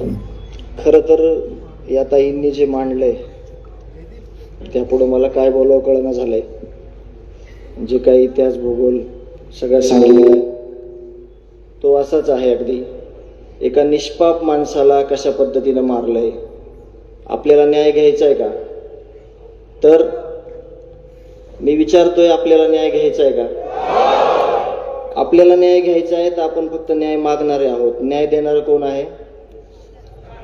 खरं तर या ताईंनी जे मांडलंय त्यापुढं मला काय बोलावं कळना झालंय. जे काही इतिहास भूगोल सगळं सांगितलं तो असाच आहे अगदी. एका निष्पाप माणसाला कशा पद्धतीनं मारलंय आपल्याला न्याय घ्यायचा आहे का? तर मी विचारतोय आपल्याला न्याय घ्यायचा आहे का? आपल्याला न्याय घ्यायचा आहे तर आपण फक्त न्याय मागणारे आहोत. न्याय देणारं कोण आहे?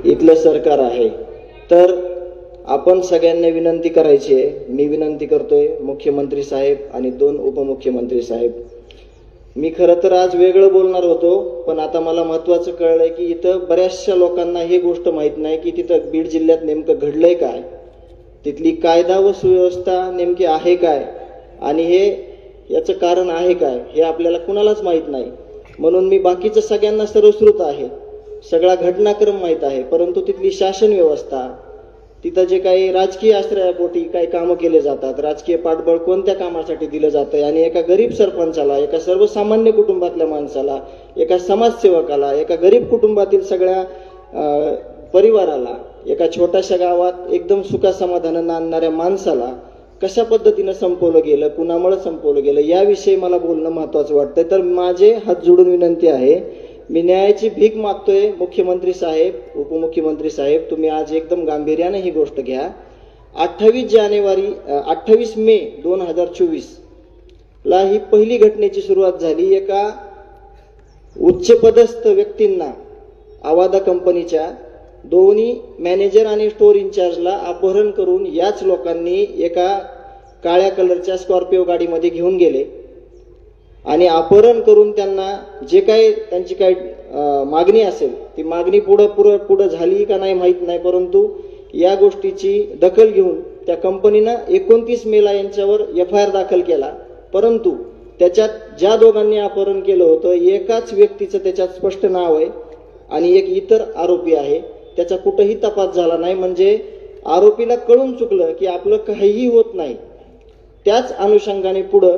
इथलं सरकार आहे. तर आपण सगळ्यांना विनंती करायची आहे. मी विनंती करतोय मुख्यमंत्री साहेब आणि दोन उपमुख्यमंत्री साहेब. मी खरं तर आज वेगळं बोलणार होतो पण आता मला महत्वाचं कळलंय की इथं बऱ्याचशा लोकांना ही गोष्ट माहीत नाही की तिथं बीड जिल्ह्यात नेमकं घडलंय काय. तिथली कायदा व सुव्यवस्था नेमकी आहे काय आणि हे याचं कारण आहे काय हे आपल्याला कुणालाच माहीत नाही. म्हणून मी बाकीचं सगळ्यांना सर्वश्रुत आहे. सगळा घटनाक्रम माहीत आहे परंतु तिथली शासन व्यवस्था तिथं जे काही राजकीय आश्रयापोटी काही कामं केले जातात राजकीय पाठबळ कोणत्या कामासाठी दिलं जातं आणि एका गरीब सरपंचाला एका सर्वसामान्य कुटुंबातल्या माणसाला एका समाजसेवकाला एका गरीब कुटुंबातील सगळ्या परिवाराला एका छोट्याशा गावात एकदम सुखासमाधानानं आणणाऱ्या माणसाला कशा पद्धतीनं संपवलं गेलं कुणामुळे संपवलं गेलं याविषयी मला बोलणं महत्वाचं वाटतं तर माझे हात जोडून विनंती आहे मी न्यायाची भीक मागतोय मुख्यमंत्री साहेब उपमुख्यमंत्री साहेब तुम्ही आज एकदम गांभीर्याने ही गोष्ट घ्या. अठ्ठावीस जानेवारी अठ्ठावीस मे दोन हजार चोवीस ला ही पहिली घटनेची सुरुवात झाली. एका उच्चपदस्थ व्यक्तींना आवादा कंपनीच्या दोन्ही मॅनेजर आणि स्टोर इंचार्जला अपहरण करून याच लोकांनी एका काळ्या कलरच्या स्कॉर्पिओ गाडीमध्ये घेऊन गेले. आणि अपहरण करून त्यांना जे काही त्यांची काही मागणी असेल ती मागणी पुढं पुढं पुढं झाली का नाही माहीत नाही परंतु या गोष्टीची दखल घेऊन त्या कंपनीनं एकोणतीस मेला यांच्यावर एफ आय आर दाखल केला. परंतु त्याच्यात ज्या दोघांनी अपहरण केलं होतं एकाच व्यक्तीचं त्याच्यात स्पष्ट नाव आहे आणि एक इतर आरोपी आहे. त्याचा कुठंही तपास झाला नाही. म्हणजे आरोपीला कळून चुकलं की आपलं काहीही होत नाही. त्याच अनुषंगाने पुढं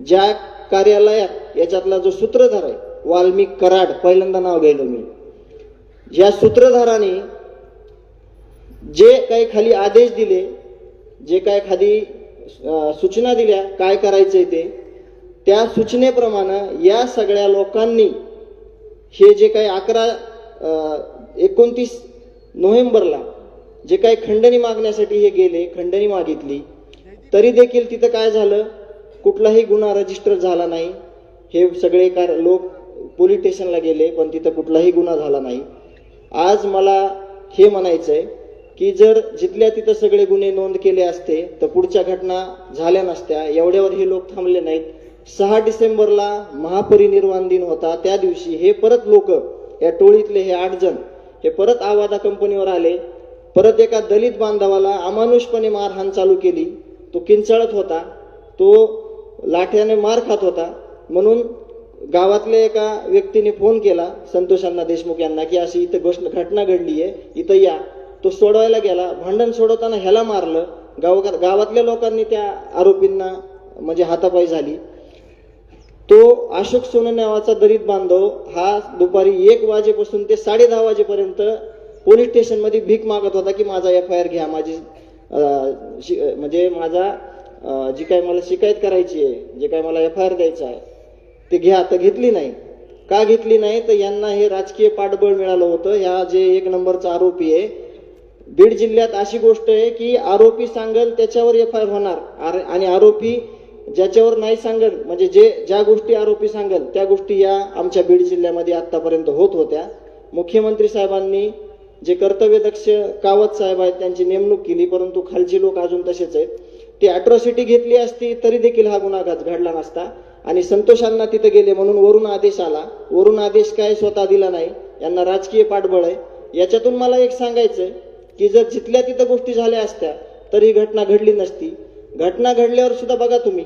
ज्या कार्यालयात याच्यातला जो सूत्रधार आहे वाल्मिक कराड पहिल्यांदा नाव घ्यायलो मी. या सूत्रधाराने जे काही खाली आदेश दिले जे काय खाली सूचना दिल्या काय करायचंय ते त्या सूचनेप्रमाणे या सगळ्या लोकांनी हे जे काही अकरा एकोणतीस नोव्हेंबरला जे काही खंडणी मागण्यासाठी हे गेले खंडणी मागितली तरी देखील तिथं काय झालं? कुठलाही गुन्हा रजिस्टर झाला नाही. हे सगळे कार लोक पोलीस स्टेशनला गेले पण तिथं कुठलाही गुन्हा झाला नाही. आज मला हे म्हणायचं आहे की जर जिथल्या तिथं सगळे गुन्हे नोंद केले असते तर पुढच्या घटना झाल्या नसत्या. एवढ्यावर हे लोक थांबले नाहीत. सहा डिसेंबरला महापरिनिर्वाण दिन होता. त्या दिवशी हे परत लोक या टोळीतले हे आठ जण हे परत आवादा कंपनीवर आले. परत एका दलित बांधवाला अमानुषपणे मारहाण चालू केली. तो किंचाळत होता. तो लाठ्याने मार खात होता. म्हणून गावातल्या एका व्यक्तीने फोन केला संतोषांना देशमुख यांना की अशी इथं गोष्ट घटना घडली आहे इथं या. तो सोडवायला गेला. भांडण सोडवताना ह्याला मारलं. गाव गावातल्या लोकांनी त्या आरोपींना म्हणजे हातापाई झाली. तो अशोक सोने नावाचा दलित बांधव हा दुपारी एक वाजेपासून ते साडे दहा वाजेपर्यंत पोलीस स्टेशनमध्ये भीक मागत होता की माझा एफ आय आर घ्या माझी शि- म्हणजे माझा जी काय मला शिकायत करायची आहे जे काय मला एफ आय आर द्यायचं आहे ते घ्या. तर घेतली नाही. का घेतली नाही? तर यांना हे राजकीय पाठबळ मिळालं होतं. ह्या जे एक नंबरचा आरोपी आहे बीड जिल्ह्यात अशी गोष्ट आहे की आरोपी सांगेल त्याच्यावर एफ आय आर होणार. आर- आणि आरोपी ज्याच्यावर नाही सांगेल म्हणजे जे ज्या गोष्टी आरोपी सांगेल त्या गोष्टी या आमच्या बीड जिल्ह्यामध्ये आत्तापर्यंत होत होत्या. मुख्यमंत्री साहेबांनी जे कर्तव्यदक्ष कावत साहेब आहेत त्यांची नेमणूक केली परंतु खालची लोक अजून तसेच आहेत. ती अॅट्रॉसिटी घेतली असती तरी देखील हा गुन्हाघात घडला नसता. आणि संतोषांना तिथं गेले म्हणून वरून आदेश आला. वरून आदेश काय स्वतः दिला नाही यांना राजकीय पाठबळ आहे. याच्यातून मला एक सांगायचं की जर जिथल्या तिथं गोष्टी झाल्या असत्या तर ही घटना घडली नसती. घटना घडल्यावर सुद्धा बघा तुम्ही.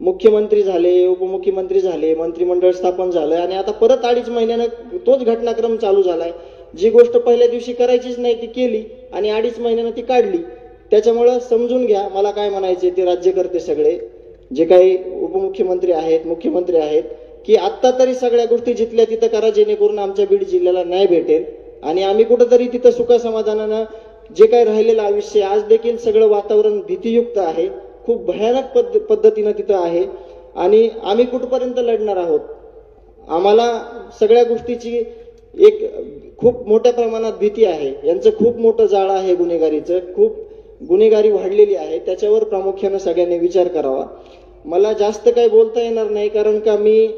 मुख्यमंत्री झाले उपमुख्यमंत्री झाले मंत्रिमंडळ स्थापन झालं आणि आता परत अडीच महिन्यानं तोच घटनाक्रम चालू झालाय. जी गोष्ट पहिल्या दिवशी करायचीच नाही ती केली आणि अडीच महिन्यानं ती काढली. त्याच्यामुळं समजून घ्या मला काय म्हणायचे ते राज्यकर्ते सगळे जे काही उपमुख्यमंत्री आहेत मुख्यमंत्री आहेत की आत्ता तरी सगळ्या गोष्टी जिथल्या तिथं करा जेणेकरून आमच्या बीड जिल्ह्याला न्याय भेटेल. आणि आम्ही कुठंतरी तिथं सुखासमाधानानं जे काही राहिलेलं आयुष्य आज देखील सगळं वातावरण भीतीयुक्त आहे. खूप भयानक पद्ध पद्धतीनं तिथं आहे. आणि आम्ही कुठपर्यंत लढणार आहोत? आम्हाला सगळ्या गोष्टीची एक खूप मोठ्या प्रमाणात भीती आहे. यांचं खूप मोठं जाळं आहे गुन्हेगारीचं. खूप गुन्हेगारी वाढलेली आहे त्याच्यावर प्रामुख्यानं सगळ्यांनी विचार करावा. मला जास्त काही बोलता येणार नाही कारण का मी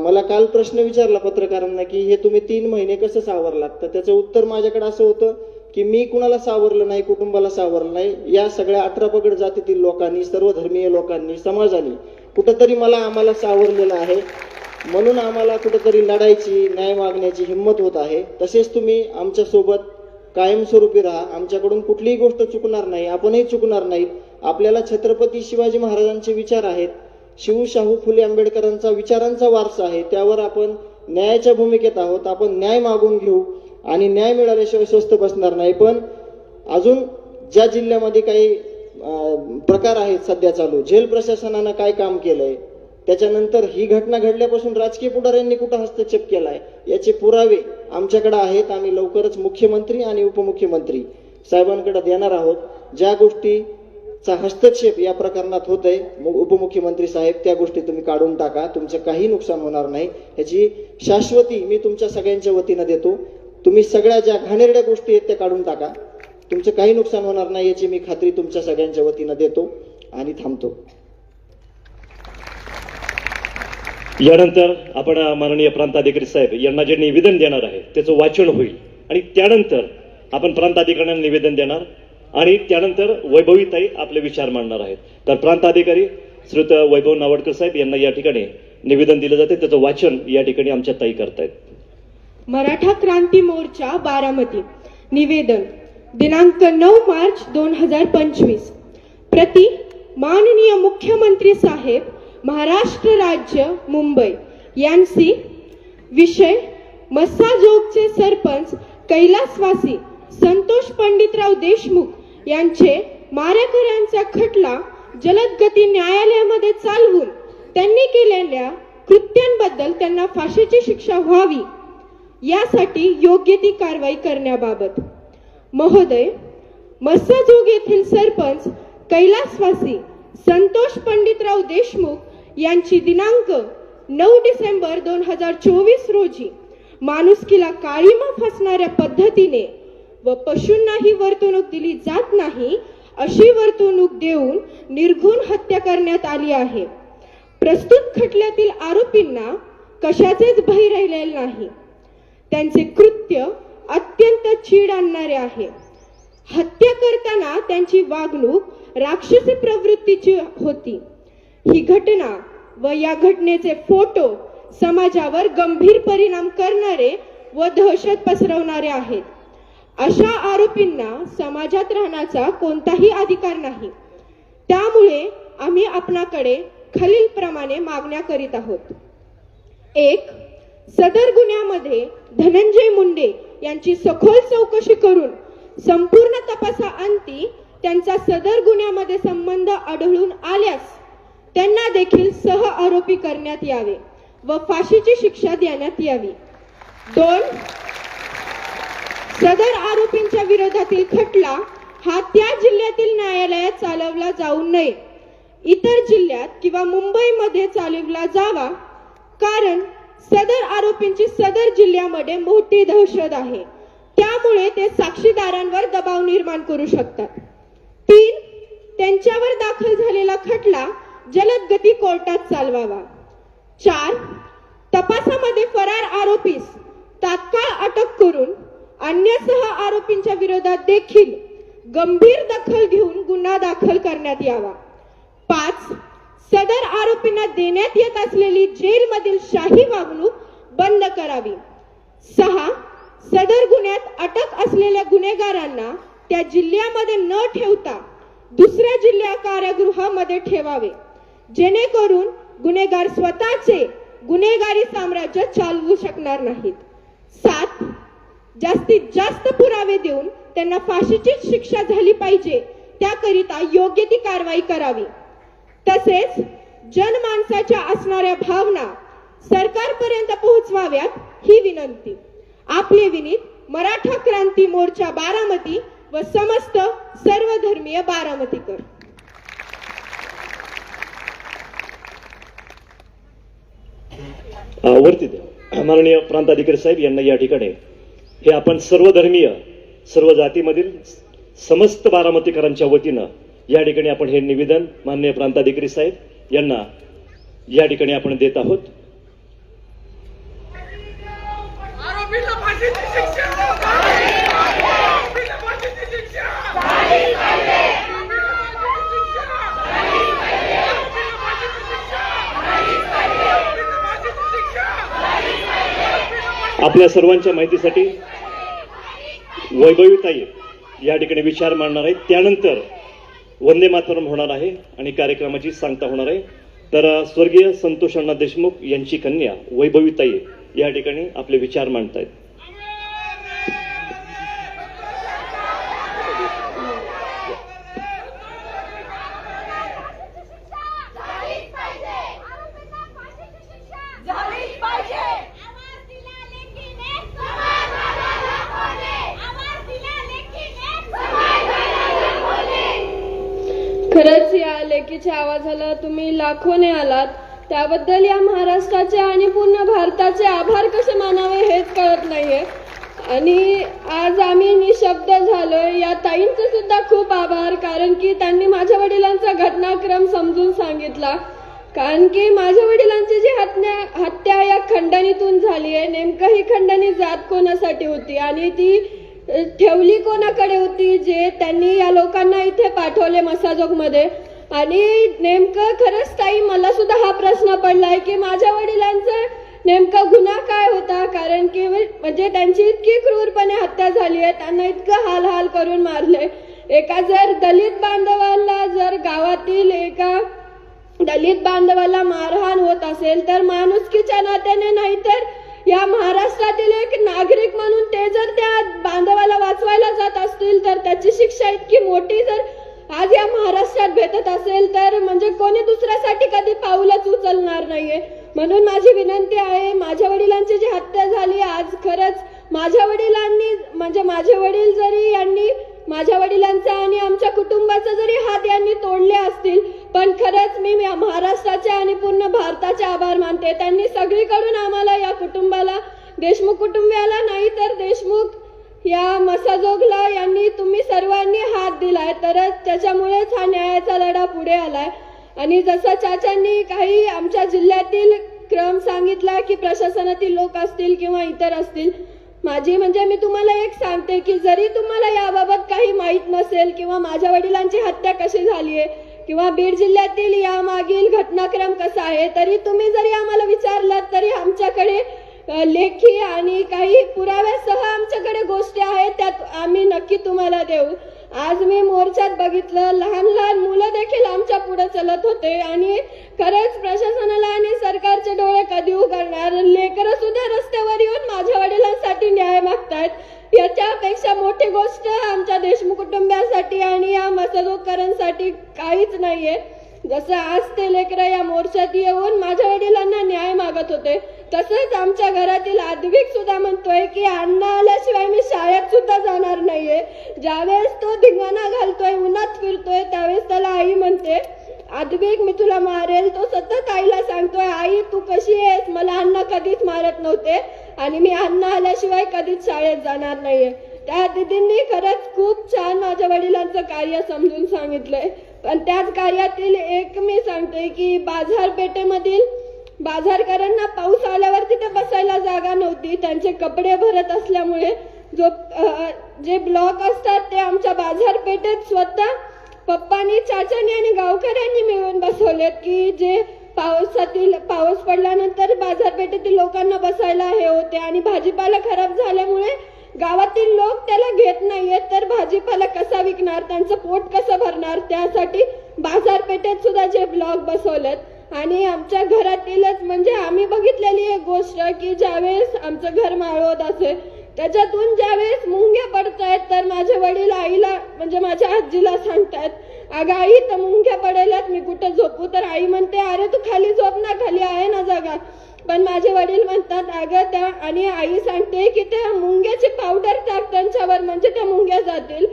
मला काल प्रश्न विचारला पत्रकारांना की हे तुम्ही तीन महिने कसं सावरलात? तर त्याचं उत्तर माझ्याकडे असं होतं की मी कुणाला सावरलं नाही कुटुंबाला सावरलं नाही या सगळ्या अठरा पगड जातीतील लोकांनी सर्व धर्मीय लोकांनी समाजाने कुठंतरी मला आम्हाला सावरलेलं आहे. म्हणून आम्हाला कुठंतरी लढायची न्याय मागण्याची हिंमत होत आहे. तसेच तुम्ही आमच्यासोबत कायमस्वरूपी राहा. आमच्याकडून कुठलीही गोष्ट चुकणार नाही आपणही चुकणार नाही आपल्याला छत्रपती शिवाजी महाराजांचे विचार आहेत. शिवशाहू फुले आंबेडकरांचा विचारांचा वारसा आहे. त्यावर आपण न्यायाच्या भूमिकेत आहोत. आपण न्याय मागून घेऊ आणि न्याय मिळाल्याशिवाय स्वस्त बसणार नाही. पण अजून ज्या जिल्ह्यामध्ये काही प्रकार आहेत सध्या चालू जेल प्रशासनानं काय काम केलंय? त्याच्यानंतर ही घटना घडल्यापासून राजकीय पुढाऱ्यांनी कुठं हस्तक्षेप केलाय? याचे पुरावे आमच्याकडे आहेत. आम्ही लवकरच मुख्यमंत्री आणि उपमुख्यमंत्री साहेबांकडे देणार आहोत. ज्या गोष्टीचा हस्तक्षेप या प्रकरणात होत मु- उपमुख्यमंत्री साहेब त्या गोष्टी तुम्ही काढून टाका. तुमचं काही नुकसान होणार नाही. याची शाश्वती मी तुमच्या सगळ्यांच्या वतीनं देतो. तुम्ही सगळ्या ज्या घाणेरड्या गोष्टी आहेत त्या काढून टाका. तुमचं काही नुकसान होणार नाही याची मी खात्री तुमच्या सगळ्यांच्या वतीनं देतो. आणि थांबतो. यानंतर आपण माननीय प्रांताधिकारी साहेब यांना जे निवेदन देणार आहे त्याचं वाचन होईल. आणि त्यानंतर आपण प्रांताधिकाऱ्यांना निवेदन देणार आणि त्यानंतर वैभवीताई आपले विचार मांडणार आहेत. तर प्रांताधिकारी श्रुत वैभव नावडकर साहेब यांना या ठिकाणी निवेदन दिलं जाते. त्याचं वाचन या ठिकाणी आमच्या ताई करतायत. मराठा क्रांती मोर्चा बारामती. निवेदन. दिनांक नऊ मार्च दोन हजार पंचवीस. प्रति माननीय मुख्यमंत्री साहेब महाराष्ट्र राज्य मुंबई. यांची विषय मस्साजोगचे सरपंच कैलासवासी संतोष पंडितराव देशमुख यांचे मारेकऱ्यांचा खटला जलद गती न्यायालयामध्ये चालवून त्यांनी केलेल्या कृत्यांबद्दल त्यांना फाशीची शिक्षा व्हावी यासाठी योग्य ती कारवाई करण्याबाबत. महोदय मस्साजोग येथील सरपंच कैलासवासी संतोष पंडितराव देशमुख यांची दिनांक नऊ डिसेंबर दोन हजार चोवीस रोजी. माणुसकीला काळीमा फसणाऱ्या पद्धतीने व पशूंनाही वर्तणूक दिली जात नाही अशी वर्तणूक देऊन निर्घुण हत्या करण्यात आली आहे. प्रस्तुत खटल्यातील आरोपींना कशाचेच भय राहिलेले नाही. त्यांचे कृत्य अत्यंत चीड आणणारे आहे. हत्या करताना त्यांची वागणूक राक्षसी प्रवृत्तीची होती. ही घटना व या घटनेचे फोटो समाजावर गंभीर परिणाम करणारे व दहशत पसरवणारे आहेत. अशा आरोपींना समाजात राहण्याचा कोणताही अधिकार नाही. त्यामुळे आम्ही आपणाकडे खालीलप्रमाणे मागण्या करीत आहोत. एक सदर गुन्ह्यामध्ये धनंजय मुंडे यांची सखोल चौकशी करून संपूर्ण तपासाअंती त्यांचा सदर गुन्ह्यामध्ये संबंध आढळून आल्यास त्यांना देखील सह आरोपी करण्यात यावे व फाशीची शिक्षा देण्यात यावी. दोन सदर आरोपींच्या विरोधातील खटला हा त्या जिल्ह्यातील न्यायालयात चालवला जाऊ नये. इतर जिल्ह्यात किंवा मुंबईमध्ये चालवला जावा कारण सदर आरोपींची सदर जिल्ह्यामध्ये मोठी दहशत आहे. त्यामुळे ते साक्षीदारांवर दबाव निर्माण करू शकतात. तीन त्यांच्यावर दाखल झालेला खटला जलद गती कोर्टात चालवावा. चार तपासामध्ये फरार आरोपीस तात्काळ अटक करून अन्य सह आरोपींच्या विरोधात देखील गंभीर दखल घेऊन गुन्हा दाखल करण्यात यावा. पाच सदर आरोपींना देण्यात येत असलेली जेलमधील शाही वागणूक बंद करावी. सहा सदर गुन्ह्यात अटक असलेल्या गुन्हेगारांना त्या जिल्ह्यामध्ये न ठेवता दुसऱ्या जिल्हा कारागृहामध्ये ठेवावे. जेणेकरून गुन्हेगार स्वतःचे गुन्हेगारी साम्राज्य चालवू शकणार नाहीत. सात जास्तीत जास्त पुरावे देऊन त्यांना फाशीची शिक्षा झाली पाहिजे त्याकरिता योग्य ती कारवाई करावी. तसेच जनमानसाच्या असणाऱ्या भावना सरकारपर्यंत पोहोचवाव्यात ही विनंती. आपले विनीत मराठा क्रांती मोर्चा बारामती व समस्त सर्वधर्मीय बारामतीकर. वरती द्या. माननीय प्रांताधिकारी साहेब यांना या ठिकाणी हे आपण सर्व धर्मीय सर्व जातीमधील समस्त बारामतीकरांच्या वतीनं या ठिकाणी आपण हे निवेदन माननीय प्रांताधिकारी साहेब यांना या ठिकाणी आपण देत आहोत आरोपीला फाशीची शिक्षा आरोपीला फाशीची शिक्षा आरोपीला फाशीची शिक्षा आरोपीला फाशीची शिक्षा आरोपीला फाशीची शिक्षा आपल्या सर्वांच्या माहितीसाठी वैभवीताई या ठिकाणी विचार मांडणार आहेत. त्यानंतर वंदे मातरम होणार आहे आणि कार्यक्रमाची सांगता होणार आहे. तर स्वर्गीय संतोष अण्णा देशमुख यांची कन्या वैभवीताई या ठिकाणी आपले विचार मांडतायत झालीच पाहिजे आरोपींना फाशीची शिक्षा झालीच पाहिजे आवाज दिला लेकीन एक समाजाला बोले आवाज दिला लेकीन एक समाजाला बोले खरंच या आवाजाला तुम्ही लाखोने आलात. त्याबद्दल या महाराष्ट्राचे आणि पूर्ण भारताचे आभार कसे मानावे हेच कळत नाहीये. आणि आज आम्ही निशब्द झालोय. या ताईंचे सुद्धा खूप आभार कारण की त्यांनी माझ्या वडिलांचा घटनाक्रम समजून सांगितला. कारण की माझ्या वडिलांची जी हत्या हत्या या खंडणीतून झाली आहे नेमकं ही खंडणी जात कोणासाठी होती? आणि ती ठेवली कोणाकडे होती जे त्यांनी या लोकांना इथे पाठवले मसाजोगमध्ये? आणि नेमकं खरंच ताई मला सुद्धा हा प्रश्न पडला आहे की माझ्या वडिलांचा नेमका गुन्हा काय होता? कारण की म्हणजे त्यांची इतकी क्रूरपणे हत्या झाली आहे त्यांना इतकं हाल हाल करून मारले एका जर दलित बांधवाला जर गावातील एका दलित बांधवाला मारहाण होत असेल तर माणुसकीच्या नात्याने नाहीतर या महाराष्ट्रातील एक नागरिक म्हणून ते जर त्या बांधवाला वाचवायला जात असतील तर त्याची शिक्षा इतकी मोठी जर आज या महाराष्ट्रात भेटत असेल तर म्हणजे कोणी दुसऱ्यासाठी कधी पाऊलच उचलणार नाहीये. म्हणून माझी विनंती आहे माझ्या वडिलांची जी हत्या झाली आज खरंच माझ्या वडिलांनी म्हणजे माझे वडील जरी यांनी माझ्या वडिलांचा आणि आमच्या कुटुंबाचा जरी हात यांनी तोडले असतील पण खरंच मी या महाराष्ट्राचे आणि पूर्ण भारताचे आभार मानते. त्यांनी सगळीकडून आम्हाला या कुटुंबाला देशमुख कुटुंबियाला नाही तर देशमुख या मसाजोगला यांनी तुम्ही सर्वांनी हात दिलाय तर त्याच्यामुळेच हा न्यायाचा लढा पुढे आलाय. आणि जसं चाचांनी काही आमच्या जिल्ह्यातील क्रम सांगितला की प्रशासनातील लोक असतील किंवा इतर असतील माझी म्हणजे मी तुम्हाला एक सांगते की जरी तुम्हाला याबाबत काही माहीत नसेल किंवा माझ्या वडिलांची हत्या कशी झाली आहे किंवा बीड जिल्ह्यातील यामागील घटनाक्रम कसा आहे तरी तुम्ही जरी आम्हाला विचारलात तरी आमच्याकडे लेखी आणि काही पुराव्यासह आमच्याकडे गोष्टी आहेत त्यात आम्ही नक्की तुम्हाला देऊ. आज मी मोर्चात बघितलं लहान लहान मुलं देखील आमच्या पुढे चलत होते आणि खरंच प्रशासनाला आणि सरकारचे डोळे कधी उघडणार? लेकरं सुद्धा रस्त्यावर येऊन माझ्या वडिलांसाठी न्याय मागतायत. याच्यापेक्षा मोठी गोष्ट आमच्या देशमुख कुटुंबियांसाठी आणि या मसलोकरांसाठी काहीच नाहीये. जसं आज ते लेकरं या मोर्चात येऊन माझ्या वडिलांना न्याय मागत होते. तसंच आमच्या घरातील आद्विक सुद्धा म्हणतोय की अण्णा आल्याशिवाय मी शाळेत सुद्धा जाणार नाहीये. ज्यावेळेस तो धिंगाणा घालतोय उन्हात फिरतोय त्यावेळेस त्याला आई म्हणते आद्विक मी तुला मारेल. तो सतत आईला सांगतोय आई तू कशी आहेस? मला अण्णा कधीच मारत नव्हते आणि मी अण्णा आल्याशिवाय कधीच शाळेत जाणार नाहीये. त्या दिदींनी खरंच खूप छान माझ्या वडिलांचं कार्य समजून सांगितलंय. पण त्याच कार्यातील एक मी सांगते की बाजारपेठेमधील बाजारकरांना पाऊस आल्यावर तिथे बसायला जागा नव्हती. त्यांचे कपडे भरत असल्यामुळे जो जे ब्लॉक असतात ते आमच्या बाजारपेठेत स्वतः पप्पानी चाचानी आणि गावकऱ्यांनी मिळून बसवलेत की जे पावसातील पाऊस पडल्यानंतर बाजारपेठेतील लोकांना बसायला हे होते आणि भाजीपाला खराब झाल्यामुळे गावातील लोक त्याला घेत नाहीयेत. तर भाजीपाला कसा विकणार? त्यांचं पोट कसं भरणार? त्यासाठी बाजारपेठेत सुद्धा जे ब्लॉक बसवलेत आणि आमच्या घरातीलच म्हणजे आम्ही बघितलेली एक गोष्ट की ज्यावेळेस आमचं घर माळवत असे त्याच्यातून ज्यावेळेस मुंग्या पडतायत तर माझे वडील आईला म्हणजे माझ्या आजीला सांगतायत अगं आई तर मुंग्या पडायलात मी कुठं झोपू? तर आई म्हणते अरे तू खाली झोप ना खाली आहे ना जागा. पण माझे वडील म्हणतात अगं त्या आणि आई सांगते की त्या मुंग्याची पावडर टाक त्यांच्यावर म्हणजे त्या मुंग्या जातील.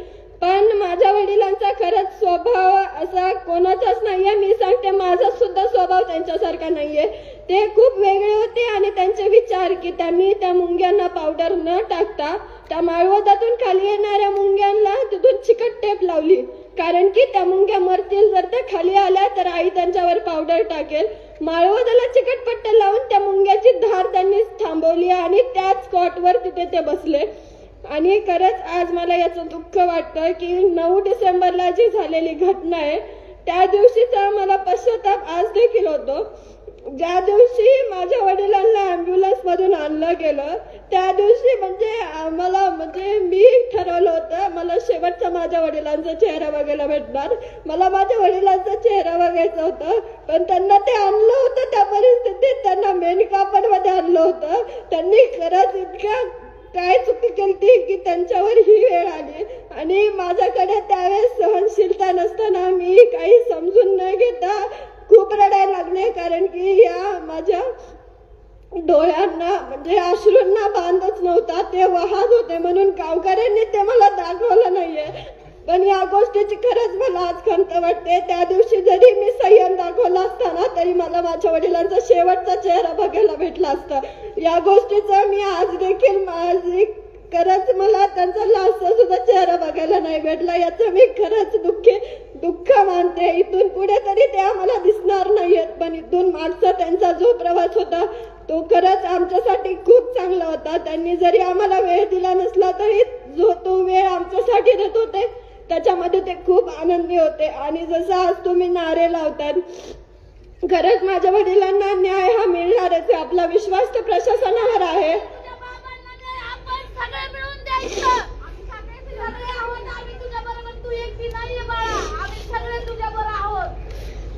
पण माझ्या वडिलांचा खरंच स्वभाव असा कोणाचाच नाहीये. मी सांगते माझा सुद्धा स्वभाव त्यांच्यासारखा नाहीये. ते खूप वेगळे होते आणि त्यांचे विचार की त्यांनी त्या मुंग्यांना पावडर न टाकता त्या माळवदातून खाली येणाऱ्या मुंग्यांना तिथून चिकट टेप लावली. कारण की त्या मुंग्या मरतील जर त्या खाली आल्या तर आई त्यांच्यावर पावडर टाकेल. माळवदाला चिकटपट्ट्या लावून त्या मुंग्याची धार त्यांनी थांबवली आणि त्याच स्पॉटवर तिथे ते बसले. आणि खरंच आज मला याचं दुःख वाटतं की नऊ डिसेंबरला जी झालेली घटना आहे त्या दिवशीचा मला पश्चाताप आज देखील होतो. ज्या दिवशी माझ्या वडिलांना ॲम्ब्युलन्समधून आणलं गेलं त्या दिवशी म्हणजे आम्हाला म्हणजे मी ठरवलं होतं मला शेवटचा माझ्या वडिलांचा चेहरा बघायला भेटणार. मला माझ्या वडिलांचा चेहरा बघायचा होता पण त्यांना ते आणलं होतं त्या परिस्थितीत. त्यांना मेन कापडमध्ये आणलं होतं. त्यांनी खरंच इतक्या काय चुकी केली की त्यांच्यावर ही वेळ आली? आणि माझ्याकडे त्यावेळेस सहनशीलता नसताना मी काही समजून न घेता खूप रडायला लागले. कारण की या माझ्या डोळ्यांना म्हणजे अश्रूंना बांधच नव्हता. ते वाहत होते म्हणून गावकऱ्यांनी ते मला दाखवलं नाहीये. पण या गोष्टीची खरंच मला आज खंत वाटते. त्या दिवशी जरी मी संयम दाखवला असताना तरी मला माझ्या वडिलांचा शेवटचा चेहरा बघायला भेटला असता. या गोष्टीचं मी आज देखील माझी खरंच मला त्यांचा लास्ट सुद्धा चेहरा बघायला नाही भेटला. याचं मी खरंच दुःखी दुःख मानते. इथून पुढे तरी ते आम्हाला दिसणार नाहीयेत पण इथून मागचा त्यांचा जो प्रवास होता तो खरंच आमच्यासाठी खूप चांगला होता. त्यांनी जरी आम्हाला वेळ दिला नसला तरी जो तो वेळ आमच्यासाठी देत होते. त्याच्यामध्ये ते खूप आनंदी होते. आणि जसं आज तुम्ही नारे लावतात खरंच माझ्या वडिलांना न्याय हा मिळणारच आहे. आपला विश्वास तर प्रशासनावर आहे.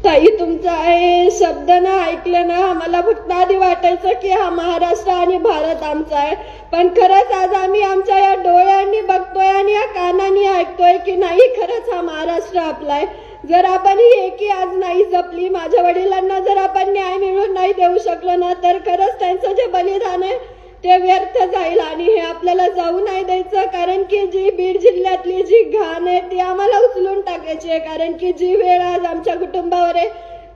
ताई तुमचा हे शब्द ना ऐकलं ना मला फक्त आधी वाटायचं की हा महाराष्ट्र आणि भारत आमचा आहे. पण खरंच आज आम्ही आमच्या या डोळ्यांनी बघतोय आणि या कानांनी ऐकतोय की नाही खरंच हा महाराष्ट्र आपला आहे जर आपण ही एकी आज नाही जपली माझ्या वडिलांना जर आपण न्याय मिळवून नाही देऊ शकलो ना तर खरंच त्यांचं जे बलिदान आहे ते व्यर्थ जाईल आणि हे आपल्याला जाऊ नाही द्यायचं. कारण की जी बीड जिल्ह्यातली जी घाण आहे ती आम्हाला उचलून टाकायची आहे. कारण की जी वेळ आज आमच्या कुटुंबावर आहे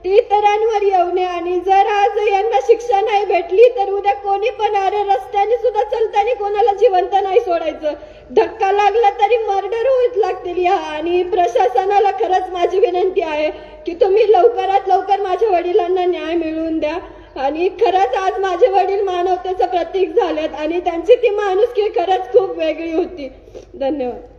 ती इतरांवर येऊ नये आणि जर आज यांना शिक्षा नाही भेटली तर उद्या कोणी पण अरे रस्त्याने सुद्धा चलताना कोणाला जिवंत नाही सोडायचं. धक्का लागला तरी मर्डर होत लागतील या. आणि प्रशासनाला खरंच माझी विनंती आहे की तुम्ही लवकरात लवकर माझ्या वडिलांना न्याय मिळवून द्या. आणि खरंच आज माझे वडील मानवतेचं प्रतीक झालेत आणि त्यांची ती माणुसकी खरंच खूप वेगळी होती. धन्यवाद.